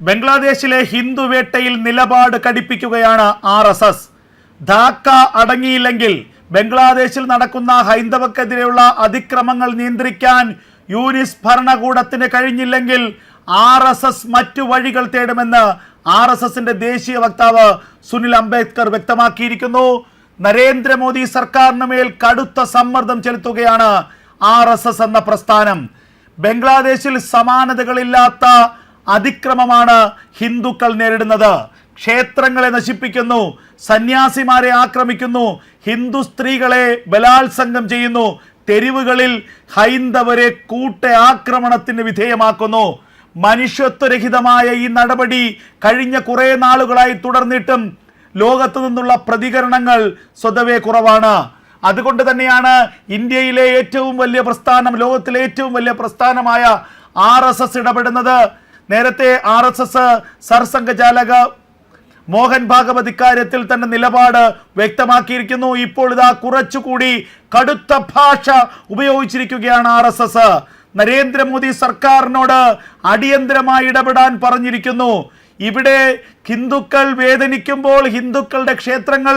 ബംഗ്ലാദേശിലെ ഹിന്ദുവേട്ടയിൽ നിലപാട് കടിപ്പിക്കുകയാണ് ആർ എസ് എസ്. ധാക്ക അടങ്ങിയില്ലെങ്കിൽ ബംഗ്ലാദേശിൽ നടക്കുന്ന ഹൈന്ദവക്കെതിരെയുള്ള അതിക്രമങ്ങൾ നിയന്ത്രിക്കാൻ യൂനിസ് ഭരണകൂടത്തിന് കഴിഞ്ഞില്ലെങ്കിൽ ആർ എസ് എസ് മറ്റു വഴികൾ തേടുമെന്ന് ആർ എസ് എസിന്റെ ദേശീയ വക്താവ് സുനിൽ അംബേദ്കർ വ്യക്തമാക്കിയിരിക്കുന്നു. നരേന്ദ്രമോദി സർക്കാരിന് മേൽ കടുത്ത സമ്മർദ്ദം ചെലുത്തുകയാണ് ആർ എന്ന പ്രസ്ഥാനം. ബംഗ്ലാദേശിൽ സമാനതകളില്ലാത്ത അതിക്രമമാണ് ഹിന്ദുക്കൾ നേരിടുന്നത്. ക്ഷേത്രങ്ങളെ നശിപ്പിക്കുന്നു സന്യാസിമാരെ ആക്രമിക്കുന്നു ഹിന്ദു സ്ത്രീകളെ ബലാത്സംഗം ചെയ്യുന്നു തെരുവുകളിൽ ഹൈന്ദവരെ കൂട്ട ആക്രമണത്തിന് വിധേയമാക്കുന്നു. മനുഷ്യത്വരഹിതമായ ഈ നടപടി കഴിഞ്ഞ കുറേ നാളുകളായി തുടർന്നിട്ടും ലോകത്തു നിന്നുള്ള പ്രതികരണങ്ങൾ സ്വതവേ കുറവാണ്. അതുകൊണ്ട് തന്നെയാണ് ഇന്ത്യയിലെ ഏറ്റവും വലിയ പ്രസ്ഥാനം ലോകത്തിലെ ഏറ്റവും വലിയ പ്രസ്ഥാനമായ ആർ ഇടപെടുന്നത്. നേരത്തെ ആർ എസ് എസ് സർസംഘചാലക മോഹൻ ഭാഗവത് ഇക്കാര്യത്തിൽ തന്നെ നിലപാട് വ്യക്തമാക്കിയിരിക്കുന്നു. ഇപ്പോൾ ഇതാ കുറച്ചുകൂടി കടുത്ത ഭാഷ ഉപയോഗിച്ചിരിക്കുകയാണ് ആർ എസ് എസ്. നരേന്ദ്രമോദി സർക്കാരിനോട് അടിയന്തരമായി ഇടപെടാൻ പറഞ്ഞിരിക്കുന്നു. ഇവിടെ ഹിന്ദുക്കൾ വേദനിക്കുമ്പോൾ ഹിന്ദുക്കളുടെ ക്ഷേത്രങ്ങൾ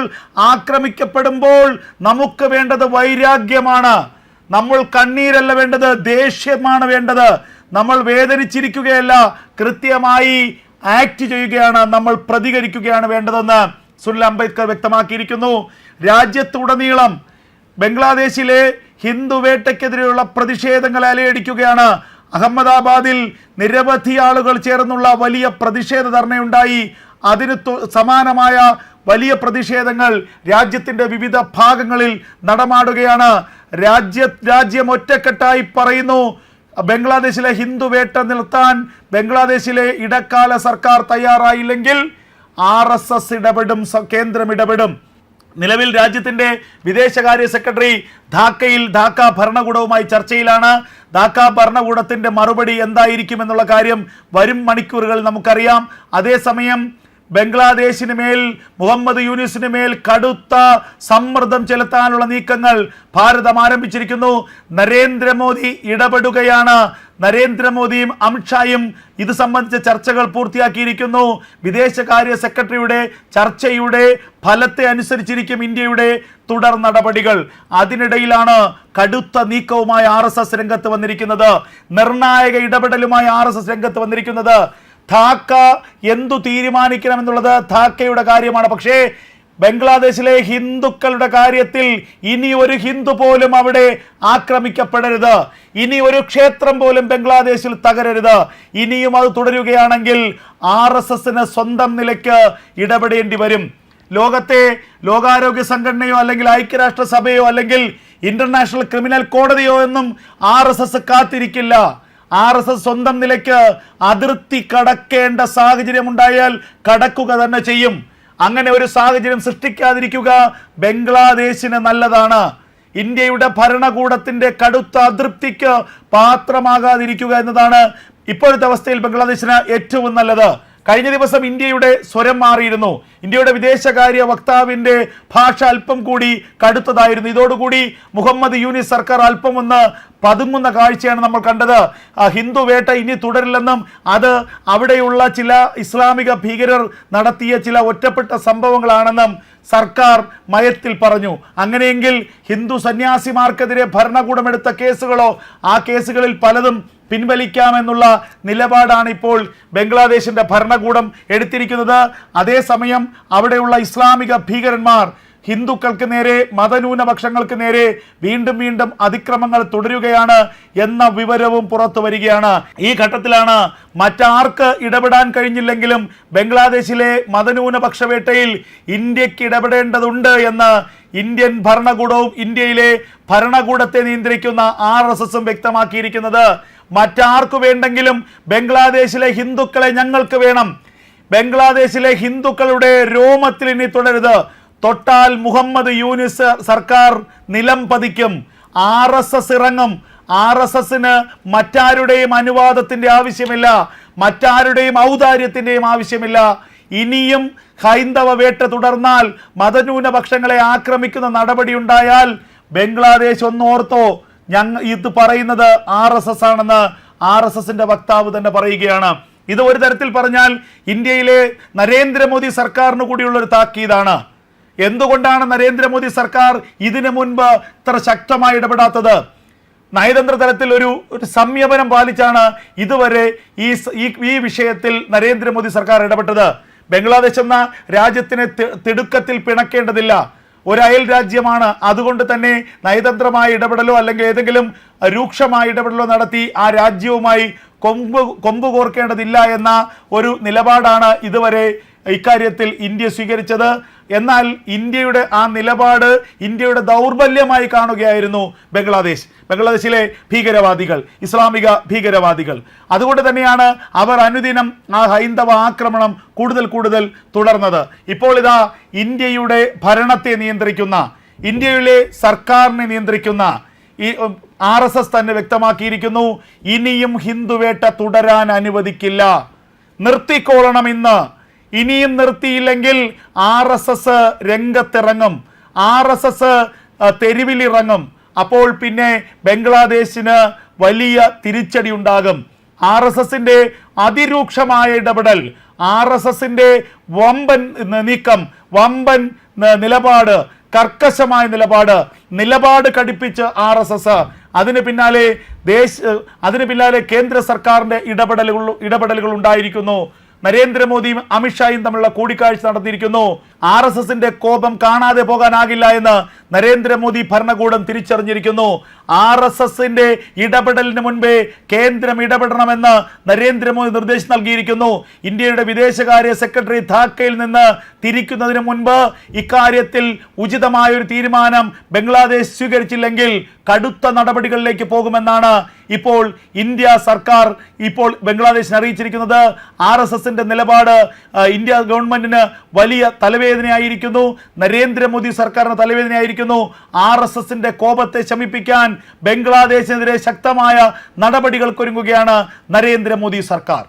ആക്രമിക്കപ്പെടുമ്പോൾ നമുക്ക് വേണ്ടത് വൈരാഗ്യമാണ്. നമ്മൾ കണ്ണീരല്ല വേണ്ടത് ദേഷ്യമാണ് വേണ്ടത്. നമ്മൾ വേദനിച്ചിരിക്കുകയല്ല കൃത്യമായി ആക്ട് ചെയ്യുകയാണ് നമ്മൾ പ്രതികരിക്കുകയാണ് വേണ്ടതെന്ന് സുനിൽ അംബേദ്കർ വ്യക്തമാക്കിയിരിക്കുന്നു. രാജ്യത്തുടനീളം ബംഗ്ലാദേശിലെ ഹിന്ദു വേട്ടയ്ക്കെതിരെയുള്ള പ്രതിഷേധങ്ങൾ അലയടിക്കുകയാണ്. അഹമ്മദാബാദിൽ നിരവധി ആളുകൾ ചേർന്നുള്ള വലിയ പ്രതിഷേധ ധർണയുണ്ടായി. അതിന് സമാനമായ വലിയ പ്രതിഷേധങ്ങൾ രാജ്യത്തിന്റെ വിവിധ ഭാഗങ്ങളിൽ നടമാടുകയാണ്. രാജ്യ രാജ്യം ഒറ്റക്കെട്ടായി പറയുന്നു ബംഗ്ലാദേശിലെ ഹിന്ദു വേട്ട നിർത്താൻ ബംഗ്ലാദേശിലെ ഇടക്കാല സർക്കാർ തയ്യാറായില്ലെങ്കിൽ ആർ എസ് എസ് ഇടപെടും കേന്ദ്രം ഇടപെടും. നിലവിൽ രാജ്യത്തിന്റെ വിദേശകാര്യ സെക്രട്ടറി ധാക്കയിൽ ധാക്ക ഭരണകൂടവുമായി ചർച്ചയിലാണ്. ധാക്ക ഭരണകൂടത്തിന്റെ മറുപടി എന്തായിരിക്കും എന്നുള്ള കാര്യം വരും മണിക്കൂറുകൾ നമുക്കറിയാം. അതേസമയം ബംഗ്ലാദേശിന് മേൽ മുഹമ്മദ് യൂനിസിന് മേൽ കടുത്ത സമ്മർദ്ദം ചെലുത്താനുള്ള നീക്കങ്ങൾ ഭാരതം ആരംഭിച്ചിരിക്കുന്നു. നരേന്ദ്രമോദി ഇടപെടുകയാണ്. നരേന്ദ്രമോദിയും അമിത്ഷായും ഇത് സംബന്ധിച്ച ചർച്ചകൾ പൂർത്തിയാക്കിയിരിക്കുന്നു. വിദേശകാര്യ സെക്രട്ടറിയുടെ ചർച്ചയുടെ ഫലത്തെ അനുസരിച്ചിരിക്കും ഇന്ത്യയുടെ തുടർ നടപടികൾ. അതിനിടയിലാണ് കടുത്ത നീക്കവുമായി ആർ രംഗത്ത് വന്നിരിക്കുന്നത്. നിർണായക ഇടപെടലുമായി ആർ രംഗത്ത് വന്നിരിക്കുന്നത്. ധാക്ക എന്തു തീരുമാനിക്കണം എന്നുള്ളത് ധാക്കയുടെ കാര്യമാണ്. പക്ഷേ ബംഗ്ലാദേശിലെ ഹിന്ദുക്കളുടെ കാര്യത്തിൽ ഇനി ഒരു ഹിന്ദു പോലും അവിടെ ആക്രമിക്കപ്പെടരുത്. ഇനി ഒരു ക്ഷേത്രം പോലും ബംഗ്ലാദേശിൽ തകരരുത്. ഇനിയും അത് തുടരുകയാണെങ്കിൽ ആർ എസ് എസിന് സ്വന്തം നിലയ്ക്ക് ഇടപെടേണ്ടി വരും. ലോകത്തെ ലോകാരോഗ്യ സംഘടനയോ അല്ലെങ്കിൽ ഐക്യരാഷ്ട്രസഭയോ അല്ലെങ്കിൽ ഇന്റർനാഷണൽ ക്രിമിനൽ കോടതിയോ എന്നും ആർ എസ് എസ് കാത്തിരിക്കില്ല. ആർ എസ് എസ് സ്വന്തം നിലയ്ക്ക് അതിർത്തി കടക്കേണ്ട സാഹചര്യം ഉണ്ടായാൽ കടക്കുക തന്നെ ചെയ്യും. അങ്ങനെ ഒരു സാഹചര്യം സൃഷ്ടിക്കാതിരിക്കുക ബംഗ്ലാദേശിന് നല്ലതാണ്. ഇന്ത്യയുടെ ഭരണകൂടത്തിന്റെ കടുത്ത അതൃപ്തിക്ക് പാത്രമാകാതിരിക്കുക എന്നതാണ് ഇപ്പോഴത്തെ അവസ്ഥയിൽ ബംഗ്ലാദേശിന് ഏറ്റവും നല്ലത്. കഴിഞ്ഞ ദിവസം ഇന്ത്യയുടെ സ്വരം മാറിയിരുന്നു. ഇന്ത്യയുടെ വിദേശകാര്യ വക്താവിന്റെ ഭാഷ അല്പം കൂടി കടുത്തതായിരുന്നു. ഇതോടുകൂടി മുഹമ്മദ് യൂനിസ് സർക്കാർ അല്പം ഒന്ന് പതുങ്ങുന്ന കാഴ്ചയാണ് നമ്മൾ കണ്ടത്. ഹിന്ദു വേട്ട ഇനി തുടരില്ലെന്നും അത് അവിടെയുള്ള ചില ഇസ്ലാമിക ഭീകരർ നടത്തിയ ചില ഒറ്റപ്പെട്ട സംഭവങ്ങളാണെന്നും സർക്കാർ മയത്തിൽ പറഞ്ഞു. അങ്ങനെയെങ്കിൽ ഹിന്ദു സന്യാസിമാർക്കെതിരെ ഭരണകൂടം എടുത്ത കേസുകളോ ആ കേസുകളിൽ പലതും പിൻവലിക്കാമെന്നുള്ള നിലപാടാണ് ഇപ്പോൾ ബംഗ്ലാദേശിന്റെ ഭരണകൂടം എടുത്തിരിക്കുന്നത്. അതേസമയം അവിടെയുള്ള ഇസ്ലാമിക ഭീകരന്മാർ ഹിന്ദുക്കൾക്ക് നേരെ മതന്യൂനപക്ഷങ്ങൾക്ക് നേരെ വീണ്ടും വീണ്ടും അതിക്രമങ്ങൾ തുടരുകയാണ് എന്ന വിവരവും പുറത്തു വരികയാണ്. ഈ ഘട്ടത്തിലാണ് മറ്റാർക്ക് ഇടപെടാൻ കഴിഞ്ഞില്ലെങ്കിലും ബംഗ്ലാദേശിലെ മതന്യൂനപക്ഷ വേട്ടയിൽ ഇന്ത്യയ്ക്ക് ഇടപെടേണ്ടതുണ്ട് എന്ന് ഇന്ത്യൻ ഭരണകൂടവും ഇന്ത്യയിലെ ഭരണകൂടത്തെ നിയന്ത്രിക്കുന്ന ആർ എസ് എസും വ്യക്തമാക്കിയിരിക്കുന്നത്. മറ്റാർക്കു വേണ്ടെങ്കിലും ബംഗ്ലാദേശിലെ ഹിന്ദുക്കളെ ഞങ്ങൾക്ക് വേണം. ബംഗ്ലാദേശിലെ ഹിന്ദുക്കളുടെ രോമത്തിൽ ഇനി തുടരുത്. തൊട്ടാൽ മുഹമ്മദ് യൂനിസ് സർക്കാർ നിലം പതിക്കും. ആർ എസ് എസ് ഇറങ്ങും. ആർ എസ് എസിന് മറ്റാരുടെയും അനുവാദത്തിന്റെ ആവശ്യമില്ല. മറ്റാരുടെയും ഔദാര്യത്തിന്റെയും ആവശ്യമില്ല. ഇനിയും ഹൈന്ദവ വേട്ട തുടർന്നാൽ മതന്യൂനപക്ഷങ്ങളെ ആക്രമിക്കുന്ന നടപടി ഉണ്ടായാൽ ബംഗ്ലാദേശ് ഒന്നോർത്തോ. ഞങ്ങൾ ഇത് പറയുന്നത് ആർ എസ് എസ് ആണെന്ന് ആർ എസ് എസിന്റെ വക്താവ് തന്നെ പറയുകയാണ്. ഇത് ഒരു തരത്തിൽ പറഞ്ഞാൽ ഇന്ത്യയിലെ നരേന്ദ്രമോദി സർക്കാരിന് കൂടിയുള്ള ഒരു താക്കീതാണ്. എന്തുകൊണ്ടാണ് നരേന്ദ്രമോദി സർക്കാർ ഇതിനു മുൻപ് ഇത്ര ശക്തമായി ഇടപെടാത്തത്? നയതന്ത്ര തലത്തിൽ ഒരു ഒരു സംയമനം പാലിച്ചാണ് ഇതുവരെ ഈ ഈ വിഷയത്തിൽ നരേന്ദ്രമോദി സർക്കാർ ഇടപെട്ടത്. ബംഗ്ലാദേശ് എന്ന രാജ്യത്തിനെ തിടുക്കത്തിൽ പിണക്കേണ്ടതില്ല. ഒരു അയൽ രാജ്യമാണ്. അതുകൊണ്ട് തന്നെ നയതന്ത്രമായ ഇടപെടലോ അല്ലെങ്കിൽ ഏതെങ്കിലും രൂക്ഷമായ ഇടപെടലോ നടത്തി ആ രാജ്യവുമായി കൊമ്പ് കൊമ്പ് കോർക്കേണ്ടതില്ല എന്ന ഒരു നിലപാടാണ് ഇതുവരെ ഇക്കാര്യത്തിൽ ഇന്ത്യ സ്വീകരിച്ചത്. എന്നാൽ ഇന്ത്യയുടെ ആ നിലപാട് ഇന്ത്യയുടെ ദൗർബല്യമായി കാണുകയായിരുന്നു ബംഗ്ലാദേശ്. ബംഗ്ലാദേശിലെ ഭീകരവാദികൾ ഇസ്ലാമിക ഭീകരവാദികൾ. അതുകൊണ്ട് തന്നെയാണ് അവർ അനുദിനം ആ ഹൈന്ദവ ആക്രമണം കൂടുതൽ കൂടുതൽ തുടർന്നത്. ഇപ്പോൾ ഇതാ ഇന്ത്യയുടെ ഭരണത്തെ നിയന്ത്രിക്കുന്ന ഇന്ത്യയിലെ സർക്കാരിനെ നിയന്ത്രിക്കുന്ന ഈ ആർ എസ് എസ് തന്നെ വ്യക്തമാക്കിയിരിക്കുന്നു. ഇനിയും ഹിന്ദുവേട്ട തുടരാൻ അനുവദിക്കില്ല. നിർത്തിക്കോളണം ഇന്ന്. ഇനിയും നിർത്തിയില്ലെങ്കിൽ ആർ എസ് എസ് രംഗത്തിറങ്ങും. ആർ എസ് എസ് തെരുവിലിറങ്ങും. അപ്പോൾ പിന്നെ ബംഗ്ലാദേശിന് വലിയ തിരിച്ചടി ഉണ്ടാകും ആർ എസ് എസിന്റെ അതിരൂക്ഷമായ ഇടപെടൽ ആർ എസ് എസിന്റെ വമ്പൻ നീക്കം വമ്പൻ നിലപാട് കർക്കശമായ നിലപാട് നിലപാട് കടുപ്പിച്ച് ആർ എസ് എസ്. അതിന് പിന്നാലെ ദേശ അതിന് പിന്നാലെ കേന്ദ്ര സർക്കാരിന്റെ ഇടപെടലുകൾ ഇടപെടലുകൾ ഉണ്ടായിരിക്കുന്നു. നരേന്ദ്രമോദിയും അമിത്ഷായും തമ്മിലുള്ള കൂടിക്കാഴ്ച നടത്തിയിരിക്കുന്നു. ആർ എസ് എസിന്റെ കോപം കാണാതെ പോകാനാകില്ല എന്ന് നരേന്ദ്രമോദി ഭരണകൂടം തിരിച്ചറിഞ്ഞിരിക്കുന്നു. ആർ എസ് എസിന്റെ ഇടപെടലിന് മുൻപേ കേന്ദ്രം ഇടപെടണമെന്ന് നരേന്ദ്രമോദി നിർദ്ദേശം നൽകിയിരിക്കുന്നു. ഇന്ത്യയുടെ വിദേശകാര്യ സെക്രട്ടറി ധാക്കയിൽ നിന്ന് തിരിക്കുന്നതിന് മുൻപ് ഇക്കാര്യത്തിൽ ഉചിതമായ ഒരു തീരുമാനം ബംഗ്ലാദേശ് സ്വീകരിച്ചില്ലെങ്കിൽ കടുത്ത നടപടികളിലേക്ക് പോകുമെന്നാണ് ഇപ്പോൾ ഇന്ത്യ സർക്കാർ ഇപ്പോൾ ബംഗ്ലാദേശിനെ അറിയിച്ചിരിക്കുന്നത്. ആർ എസ് എസിന്റെ നിലപാട് ഇന്ത്യ ഗവൺമെന്റിന് വലിയ തലവേദനയായിരിക്കുന്നു. നരേന്ദ്രമോദി സർക്കാരിന് തലവേദനയായിരിക്കുന്നു. ആർ എസ് എസിന്റെ കോപത്തെ ശമിപ്പിക്കാൻ ബംഗ്ലാദേശിനെതിരെ ശക്തമായ നടപടികൾക്കൊരുങ്ങുകയാണ് നരേന്ദ്രമോദി സർക്കാർ.